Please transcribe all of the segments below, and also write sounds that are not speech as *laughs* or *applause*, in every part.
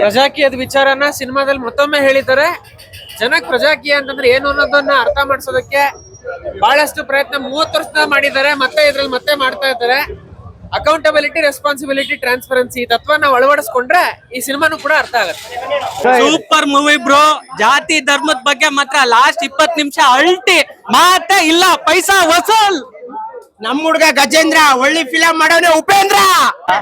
ಪ್ರಜಾಕೀಯದ ವಿಚಾರನ ಸಿನಿಮಾದಲ್ಲಿ ಮತ್ತೊಮ್ಮೆ ಹೇಳಿದ್ದಾರೆ. ಜನಕ್ ಪ್ರಜಾಕೀಯ ಅಂತಂದ್ರೆ ಏನು ಅನ್ನೋದನ್ನ ಅರ್ಥ ಮಾಡಿಸೋದಕ್ಕೆ ಬಹಳಷ್ಟು ಪ್ರಯತ್ನ ಮೂವತ್ತು ವರ್ಷದ ಮಾಡಿದ್ದಾರೆ. ಮತ್ತೆ ಇದ್ರಲ್ಲಿ ಮತ್ತೆ ಮಾಡ್ತಾ ಇದ್ದಾರೆ. ಅಕೌಂಟಬಿಲಿಟಿ ರೆಸ್ಪಾನ್ಸಿಬಿಲಿಟಿ ಟ್ರಾನ್ಸ್ಪರೆನ್ಸಿ ತತ್ವನ ಅಳವಡಿಸ್ಕೊಂಡ್ರೆ ಈ ಸಿನಿಮಾನು ಕೂಡ ಅರ್ಥ ಆಗುತ್ತೆ. ಸೂಪರ್ ಮೂವಿ ಬ್ರೋ ಜಾತಿ, ಧರ್ಮದ ಬಗ್ಗೆ ಮಾತ್ರ ಲಾಸ್ಟ್ ಇಪ್ಪತ್ ನಿಮಿಷ ಅಲ್ಟಿ ಮಾತೇ ಇಲ್ಲ. ಪೈಸಾ ವಸೂಲ್. ನಮ್ ಹುಡ್ಗ ಗಜೇಂದ್ರ ಒಳ್ಳೆ ಫಿಲಂ ಮಾಡೋನೆ ಉಪೇಂದ್ರ.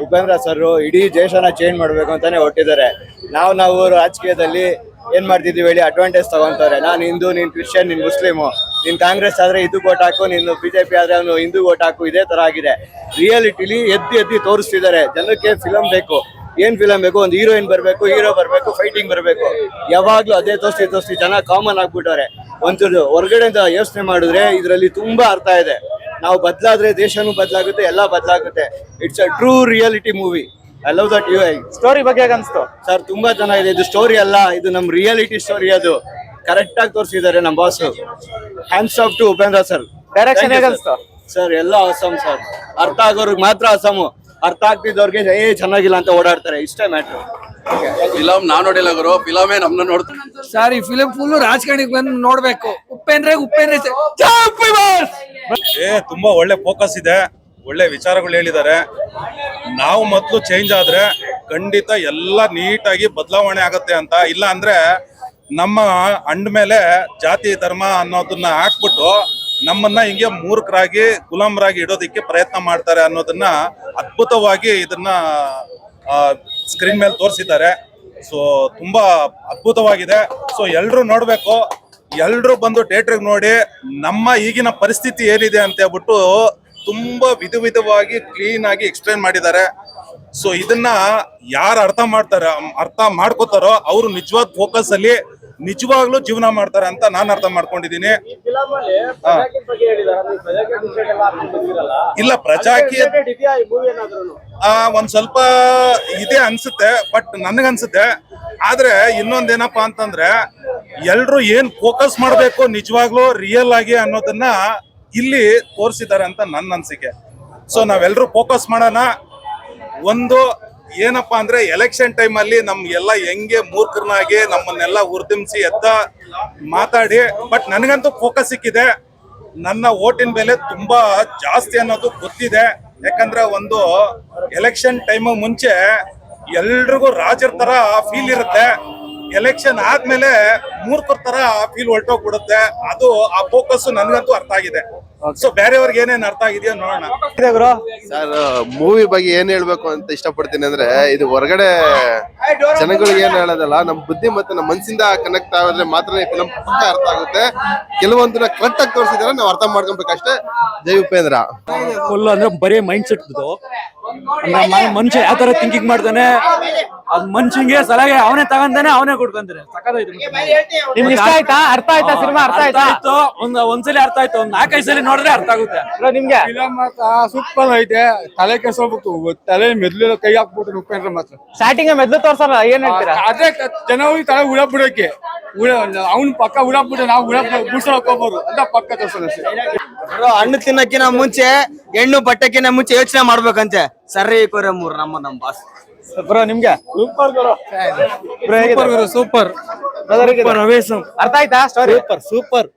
ಉಪೇಂದ್ರ ಸರ್ ಇಡೀ ದೇಶನ ಚೇಂಜ್ ಮಾಡ್ಬೇಕು ಅಂತಾನೆ ಹೊಟ್ಟಿದ್ದಾರೆ ನಾವು ನಾವು ರಾಜಕೀಯದಲ್ಲಿ ಏನ್ ಮಾಡ್ತಿದೀವಿ ಹೇಳಿ ಅಡ್ವಾಂಟೇಜ್ ತಗೊಂತಾರೆ ನಾನು ಹಿಂದೂ, ನೀನ್ ಕ್ರಿಶ್ಚಿಯನ್, ನಿನ್ ಮುಸ್ಲಿಮು. ನೀನ್ ಕಾಂಗ್ರೆಸ್ ಆದ್ರೆ ಇದು ಓಟ್ ಹಾಕು, ನೀನು ಬಿಜೆಪಿ ಆದ್ರೆ ಅವನು ಹಿಂದೂ ಓಟ್ ಹಾಕು, ಇದೇ ತರ ಆಗಿದೆ. ರಿಯಾಲಿಟಿಲಿ ಎದ್ದಿ ಎದ್ದಿ ತೋರಿಸ್ತಿದ್ದಾರೆ. ಜನಕ್ಕೆ ಫಿಲಂ ಬೇಕು. ಏನ್ ಫಿಲಂ ಬೇಕು? ಒಂದು ಹೀರೋಯಿನ್ ಬರ್ಬೇಕು ಹೀರೋ ಬರ್ಬೇಕು ಫೈಟಿಂಗ್ ಬರ್ಬೇಕು. ಯಾವಾಗ್ಲೂ ಅದೇ ತೋರಿಸಿ ತೋರಿಸಿ ಜನ ಕಾಮನ್ ಆಗ್ಬಿಟ್ಟವ್ರೆ. ಒಂಚೂರು ಹೊರಗಡೆಯಿಂದ ಯೋಚನೆ ಮಾಡಿದ್ರೆ ಇದರಲ್ಲಿ ತುಂಬಾ ಅರ್ಥ ಇದೆ. ನಾವು ಬದಲಾದ್ರೆ ದೇಶನೂ ಬದಲಾಗುತ್ತೆ ಎಲ್ಲ ಬದಲಾಗುತ್ತೆ. It's a true reality movie I love that you I story ಬಗ್ಗೆ ಹೇಗೆ ಅನ್ಸ್ತು? ಸರ್ ತುಂಬಾ ಚೆನ್ನಾಗಿದೆ. ಇದು ಸ್ಟೋರಿ ಅಲ್ಲ ಇದು ನಮ್ ರಿಯಾಲಿಟಿ ಸ್ಟೋರಿ ಅದು. ಕರೆಕ್ಟ್ ಆಗಿ ತೋರಿಸಿದ್ದಾರೆ ನಮ್ಮ boss hands off to Upendra sir direction ಹೇಗ್ ಅನ್ಸ್ತು? ಸರ್ ಎಲ್ಲ ಅಸಮ್ ಸರ್ ಅರ್ಥ ಆಗೋರ್ಗೆ ಮಾತ್ರ ಅಸಮು ಅರ್ಥ ಆಗ್ತಿದ್ದವ್ರಿಗೆ ಏ ಚೆನ್ನಾಗಿಲ್ಲ ಅಂತ ಓಡಾಡ್ತಾರೆ. ಇಷ್ಟೇ ಮ್ಯಾಟ್ರು ಫಿಲಂ ನಾನ್ ನೋಡಿಲ್ಲ ಗುರು. ಫಿಲಮೇ ನಮ್ನ ನೋಡ್ತಾರೆ ಸರ್ ಈ ಫಿಲಮ್ ಫುಲ್ ರಾಜಕಾರಣಿಗೆ ಬಂದು ನೋಡ್ಬೇಕು. ಉಪೇಂದ್ರ ಉಪೇಂದ್ರ ಏ, ತುಂಬಾ ಒಳ್ಳೆ ಫೋಕಸ್ ಇದೆ. ಒಳ್ಳೆ ವಿಚಾರಗಳು ಹೇಳಿದ್ದಾರೆ. ನಾವು ಮೊದಲು ಚೇಂಜ್ ಆದ್ರೆ ಖಂಡಿತ ಎಲ್ಲ ನೀಟಾಗಿ ಬದಲಾವಣೆ ಆಗತ್ತೆ ಅಂತ. ಇಲ್ಲ ಅಂದ್ರೆ ನಮ್ಮ ಅಂಡ್ ಮೇಲೆ ಜಾತಿ, ಧರ್ಮ ಅನ್ನೋದನ್ನ ಹಾಕ್ಬಿಟ್ಟು ನಮ್ಮನ್ನ ಹಿಂಗೆ ಮೂರ್ಖರಾಗಿ, ಗುಲಾಮರಾಗಿ ಇಡೋದಿಕ್ಕೆ ಪ್ರಯತ್ನ ಮಾಡ್ತಾರೆ ಅನ್ನೋದನ್ನ ಅದ್ಭುತವಾಗಿ ಇದನ್ನ ಸ್ಕ್ರೀನ್ ಮೇಲೆ ತೋರಿಸಿದ್ದಾರೆ. ಸೊ ತುಂಬಾ ಅದ್ಭುತವಾಗಿದೆ. ಸೊ ಎಲ್ರು ನೋಡ್ಬೇಕು. ಎಲ್ರು ಬಂದು ಥಿಯೇಟ್ರಿಗೆ ನೋಡಿ ನಮ್ಮ ಈಗಿನ ಪರಿಸ್ಥಿತಿ ಏನಿದೆ ಅಂತ ಹೇಳ್ಬಿಟ್ಟು ತುಂಬಾ ವಿಧ ವಿಧವಾಗಿ ಕ್ಲೀನ್ ಆಗಿ ಎಕ್ಸ್ಪ್ಲೈನ್ ಮಾಡಿದ್ದಾರೆ. ಸೊ ಇದನ್ನ ಯಾರು ಅರ್ಥ ಮಾಡ್ತಾರ ಅರ್ಥ ಮಾಡ್ಕೋತಾರೋ ಅವರು ನಿಜವಾದ ಫೋಕಸ್ ಅಲ್ಲಿ ನಿಜವಾಗ್ಲೂ ಜೀವನ ಮಾಡ್ತಾರೆ ಅಂತ ನಾನು ಅರ್ಥ ಮಾಡ್ಕೊಂಡಿದ್ದೀನಿ. ಇಲ್ಲ ಪ್ರಜಾಕಿ ಆ, ಒಂದ್ ಸ್ವಲ್ಪ ಇದೆ ಅನ್ಸುತ್ತೆ ಬಟ್ ನನಗನ್ಸುತ್ತೆ. ಆದ್ರೆ ಇನ್ನೊಂದೇನಪ್ಪಾ ಅಂತಂದ್ರೆ ಎಲ್ರು ಏನ್ ಫೋಕಸ್ ಮಾಡಬೇಕು ನಿಜವಾಗ್ಲೂ ರಿಯಲ್ ಆಗಿ ಅನ್ನೋದನ್ನ ಇಲ್ಲಿ ತೋರಿಸಿದ್ದಾರೆ ಅಂತ ನನ್ನ ಅನ್ಸಿಕೆ. ಸೊ ನಾವೆಲ್ಲರೂ ಫೋಕಸ್ ಮಾಡೋಣ. ಒಂದು ಏನಪ್ಪಾ ಅಂದ್ರೆ ಎಲೆಕ್ಷನ್ ಟೈಮ್ ಅಲ್ಲಿ ಎಲ್ಲ ಹೆಂಗೆ ಮೂರ್ಖರನ್ನಾಗಿ ನಮ್ಮನ್ನೆಲ್ಲ ಉರ್ದಿಮ್ಸಿ ಎದ್ದ ಮಾತಾಡಿ ಬಟ್ ನನಗಂತೂ ಫೋಕಸ್ ಸಿಕ್ಕಿದೆ. ನನ್ನ ಓಟಿನ ಮೇಲೆ ತುಂಬಾ ಜಾಸ್ತಿ ಅನ್ನೋದು ಗೊತ್ತಿದೆ. ಯಾಕಂದ್ರೆ ಒಂದು ಎಲೆಕ್ಷನ್ ಟೈಮ್ ಮುಂಚೆ ಎಲ್ರಿಗೂ ರಾಜರ ತರ ಫೀಲ್ ಇರುತ್ತೆ. ಎಲೆಕ್ಷನ್ ಆದ್ಮೇಲೆ ಮೂರ್ಖರ ತರ ಫೀಲ್ ಹೊರಟೋಗ್ಬಿಡುತ್ತೆ. ಅದು ಆ ಫೋಕಸ್ ನನ್ಗಂತೂ ಅರ್ಥ ಆಗಿದೆ. ಸೊ ಬೇರೆಯವ್ರಿಗೆ ಏನೇನ್ ಅರ್ಥ ಆಗಿದೆಯೋ ನೋಡೋಣ. ಗುರು ಸರ್ ಮೂವಿ ಬಗ್ಗೆ ಏನ್ ಹೇಳ್ಬೇಕು ಅಂತ ಇಷ್ಟಪಡ್ತೀನಿ ಅಂದ್ರೆ ಇದು ಹೊರಗಡೆ ಜನಗಳಿಗೆ ಏನ್ ಹೇಳೋದಲ್ಲ ನಮ್ ಬುದ್ಧಿ ಮತ್ತೆ ನಮ್ಮ ಮನ್ಸಿಂದ ಕನೆಕ್ಟ್ ಆಗಿದ್ರೆ ಮಾತ್ರ ಈ ಫಿಲಂ ಪಕ್ಕ ಅರ್ಥ ಆಗುತ್ತೆ. ಕೆಲವೊಂದನ್ನ ಕರೆಕ್ಟ್ ಆಗಿ ತೋರಿಸಿದ್ರೆ ನಾವು ಅರ್ಥ ಮಾಡ್ಕೊಬೇಕಷ್ಟೇ ಜೈ ಉಪೇಂದ್ರ. ಫುಲ್ ಅಂದ್ರೆ ಬರೀ ಮೈಂಡ್ ಸೆಟ್ ಇದು ಮನುಷ್ಯ ಯಾವ ತರ ಥಿಂಕಿಂಗ್ ಮಾಡ್ತಾನೆ ಅದ್ ಮನುಷ್ಯಂಗೆ ಸಲಹೆ ಅವನೇ ತಗೊಂತಾನೆ ಅವನೇ ಕೊಡ್ಕೊಂತಾನೆ ನಿಮ್ಗೆ ಇಷ್ಟ ಆಯ್ತಾ? ಅರ್ಥ ಆಯ್ತಾ ಸಿನಿಮಾ? ಅರ್ಥ ಆಯ್ತಾ? ಆಯ್ತು. ಒಂದ್ ಒಂದ್ಸಲಿ ಅರ್ಥ ಆಯ್ತು. ಒಂದ್ ನಾಲ್ಕೈದು ಸಲ ನೋಡಿದ್ರೆ ಅರ್ಥ ಆಗುತ್ತೆ. ನಿಮ್ಗೆ? ಸೂಪರ್ ಐತೆ. ತಲೆ ಕೆಸೋಗ್ಬಿಟ್ಟು ತಲೆ ಮೆದ್ಲು ಕೈ ಹಾಕ್ಬಿಟ್ಟು ಉಪೇಂದ್ರ ಮಾತ್ರ. ಸ್ಟಾರ್ಟಿಂಗ್ ಮೆದ್ಲು ತೋರ್ಸಲ್ಲ ಏನ್ ಹೇಳ್ತೀರಾ? ಅದೇ ಜನವರಿ ತಲೆ ಉಳಾಕ್ ಬಿಡೋಕೆ. ಅವ್ನ್ ಪಕ್ಕ ಉಳಾಕ್ ಬಿಡ ನಾವು ಉಳ ಬಿಡ್ಸೋಕ್ ಹೋಗ್ಬೋದು ಅಂತ ಪಕ್ಕ ತೋರ್ಸೋಣ ಹಣ್ಣು ತಿನ್ನಕ್ಕಿನ ಮುಂಚೆ ಹೆಣ್ಣು ಬಟ್ಟೆಕಿನ ಮುಂಚೆ ಯೋಚನೆ ಮಾಡ್ಬೇಕಂತೆ. ಸರಿ ಕೊರೆ ಮೂರ್ ನಮ್ಮ ನಮ್ ಬಾಸ್ ಬ್ರೋ ನಿಮ್ಗೆ? ಸೂಪರ್ ಗುರು. ಸೂಪರ್ ಅರ್ಥ ಆಯ್ತಾ? ಸ್ಟೋರಿ ಸೂಪರ್ ಸೂಪರ್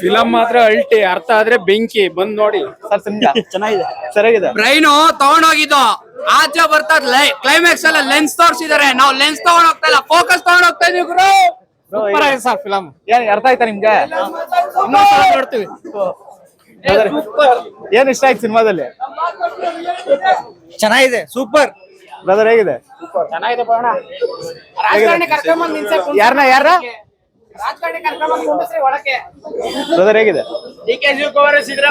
ಫಿಲಂ ಮಾತ್ರ ಅಲ್ಟಿ ಅರ್ಥ ಆದ್ರೆ ಬೆಂಕಿ ಬಂದ್ ನೋಡಿ. ಸರ್ *laughs* ಚೆನ್ನಾಗಿದೆ. ಸರಿಯಾಗಿದೆ ಬ್ರೈನು ತಗೊಂಡೋಗಿದ್ದು. ಆಚೆ ಬರ್ತಾ ಕ್ಲೈಮ್ಯಾಕ್ಸ್ ಎಲ್ಲ ಲೆನ್ಸ್ ತೋರಿಸಿದಾರೆ ನಾವು ಲೆನ್ಸ್ ತಗೊಂಡ್ ಹೋಗ್ತಾ ಇಲ್ಲ ಫೋಕಸ್ ತಗೊಂಡ್ ಹೋಗ್ತಾ ಇದೀವಿ ಗುರು. ಸೂಪರ್ ಆಗಿದೆ ಸರ್ ಫಿಲಂ ಏನ್ ಅರ್ಥ ಆಯ್ತಾ ನಿಮ್ಗೆ? ನೋಡ್ತೀವಿ. ಏನ್ ಇಷ್ಟ ಆಯ್ತು ಸಿನಿಮಾದಲ್ಲಿ? ಚೆನ್ನಾಗಿದೆ ಸೂಪರ್ ಬ್ರದರ್ ಹೇಗಿದೆ? ಯಾರನ್ನ ಯಾರ? ಬ್ರದರ್ ಹೇಗಿದೆ?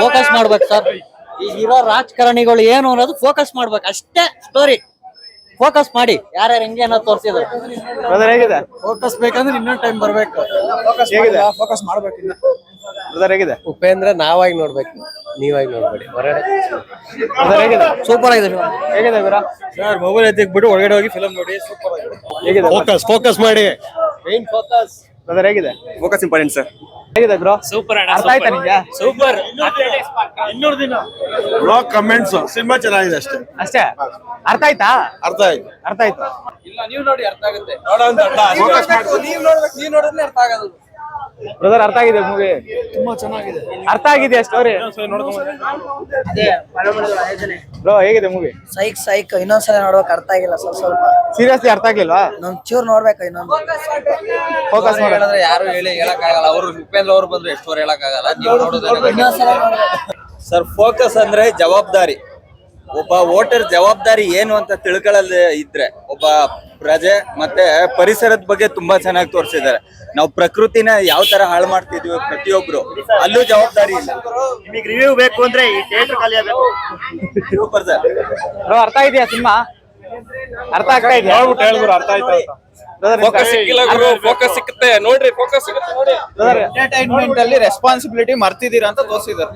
ಫೋಕಸ್ ಮಾಡ್ಬೇಕು ಸರ್ ಈಗಿರೋ ರಾಜಕಾರಣಿಗಳು ಏನು ಅನ್ನೋದು ಫೋಕಸ್ ಮಾಡ್ಬೇಕು. ಅಷ್ಟೇ ಸ್ಟೋರಿ ಫೋಕಸ್ ಮಾಡಿ. ಯಾರ್ಯಾರು ಹೆಂಗೆ ಅನ್ನೋದು ತೋರಿಸಿದ್ರು. ಬ್ರದರ್ ಹೇಗಿದೆ? ಫೋಕಸ್ ಬೇಕಂದ್ರೆ ಇನ್ನೊಂದು ಟೈಮ್ ಬರ್ಬೇಕು. ಹೇಗಿದೆ? ಫೋಕಸ್ ಮಾಡ್ಬೇಕಿನ್ನ ಬ್ರದರ್ ಹೇಗಿದೆ? ಉಪೇಂದ್ರ ನಾವಾಗಿ ನೋಡ್ಬೇಕು. ನೀವಾಗಿ ನೋಡ್ಬೇಡಿ. ಹೊರಗಡೆ. ಬ್ರದರ್ ಹೇಗಿದೆ? ಸೂಪರ್ ಆಗಿದೆ. ಹೇಗಿದೆ ಗುರ ಸರ್ ಮೊಬೈಲ್ ಎತ್ತಿಕ್ಬಿಟ್ಟು ಹೊರಗಡೆ ಹೋಗಿ ಫಿಲಮ್ ನೋಡಿ. ಸೂಪರ್ ಆಗಿದೆ. ಹೇಗಿದೆ? ಫೋಕಸ್ ಫೋಕಸ್ ಮಾಡಿ. ಮೇನ್ ಫೋಕಸ್ ಬ್ರದರ್ ಹೇಗಿದೆ? ಫೋಕಸ್ ಇಂಪಾರ್ಟೆಂಟ್ ಸರ್ ಹೇಗಿದೆ ಬ್ರೋ ಸೂಪರ್ ಅಣ್ಣ ಅರ್ಥ ಆಯ್ತಾ ನಿಮಗೆ? ಸೂಪರ್ ಬ್ಲಾಗ್ ಕಮೆಂಟ್ಸ್ ಸಿನಿಮಾ ಚೆನ್ನಾಗಿದೆ ಅಷ್ಟೇ. ಅಷ್ಟೇ? ಅರ್ಥ ಆಯ್ತಾ? ಅರ್ಥ ಆಯ್ತು. ಅರ್ಥ ಆಯ್ತು. ಇಲ್ಲ ನೀವು ನೋಡಿ ಅರ್ಥ ಆಗುತ್ತೆ. ನೀವು ನೋಡ್ಬೇಕು ನೀವು ನೋಡಿದ್ರೆ ಅರ್ಥ ಆಗೋದು. ಬ್ರದರ್ ಅರ್ಥ ಆಗಿದೆ ಮೂವಿ ತುಂಬಾ ಚೆನ್ನಾಗಿದೆ. ಅರ್ಥ ಆಗಿದೆ ಸ್ಟೋರಿ ಬ್ರೋ ಹೇಗಿದೆ ಮೂವಿ ಸೈಕ್ ಸೈಕ್ ಇನ್ನೊಂದ್ಸಲ ನೋಡ್ಬೇಕು ಅರ್ಥ ಆಗಿಲ್ಲ ಸ್ವಲ್ಪ ಸ್ವಲ್ಪ. ಸೀರಿಯಸ್ಲಿ ಅರ್ಥ ಆಗ್ಲಿಲ್ವಾ ನಮ್ ಚೂರ್ ನೋಡ್ಬೇಕು ಇನ್ನೊಂದು. ಫೋಕಸ್ ಮಾಡಿ. ಹೇಳಿದ್ರೆ ಯಾರು ಹೇಳಿ ಹೇಳಕ್ಕಾಗಲ್ಲ. ಅವರು ಉಪೇಂದ್ರ ಅವ್ರು ಬಂದ್ರೆ ಎಷ್ಟು ಹೇಳಕ್ಕಾಗಲ್ಲ. ನೀವು ನೋಡೋದು ಇನ್ನೊಂದ್ಸಲ ನೋಡ್ಬೇಕು. ಸರ್ ಫೋಕಸ್ ಅಂದ್ರೆ ಜವಾಬ್ದಾರಿ. ಒಬ್ಬ ವೋಟರ್ ಜವಾಬ್ದಾರಿ ಏನು ಅಂತ ತಿಳ್ಕೊಳ್ಳಲ್ ಇದ್ರೆ ಒಬ್ಬ ಪ್ರಜೆ ಮತ್ತೆ ಪರಿಸರದ ಬಗ್ಗೆ ತುಂಬಾ ಚೆನ್ನಾಗಿ ತೋರಿಸಿದ್ದಾರೆ. ನಾವು ಪ್ರಕೃತಿನ ಯಾವ ತರ ಹಾಳು ಮಾಡ್ತಿದ್ವಿ ಪ್ರತಿಯೊಬ್ರು ಅಲ್ಲೂ ಜವಾಬ್ದಾರಿ ಇಲ್ಲ. ನಿಮಗೆ ರಿವ್ಯೂ ಬೇಕು ಅಂದ್ರೆ ಈ ಥಿಯೇಟರ್ ಖಾಲಿ ಆಗಬೇಕು. ಸೂಪರ್ ಸರ್ ಬ್ರೋ ಅರ್ಥ ಇದೆಯಾ ಸಿನಿಮಾ? ಅರ್ಥ ಆಗ್ತಾ ಇದೆ ನೋಡ್ಬಿಟ್ಟು ಹೇಳ್ಬಿಡು ಅರ್ಥ ಆಯ್ತು ಫೋಕಸ್ ಸಿಕ್ಕಿಲ್ಲ ಗುರು ಫೋಕಸ್ ಸಿಕ್ಕುತ್ತೆ. ನೋಡ್ರಿ ಫೋಕಸ್ ಸಿಗುತ್ತೆ ನೋಡಿ. ಎಂಟರ್ಟೈನ್ಮೆಂಟ್ ಅಲ್ಲಿ ರೆಸ್ಪಾನ್ಸಿಬಿಲಿಟಿ ಮರ್ತಿದ್ದೀರಾ ಅಂತ ತೋರಿಸಿದ್ದಾರೆ.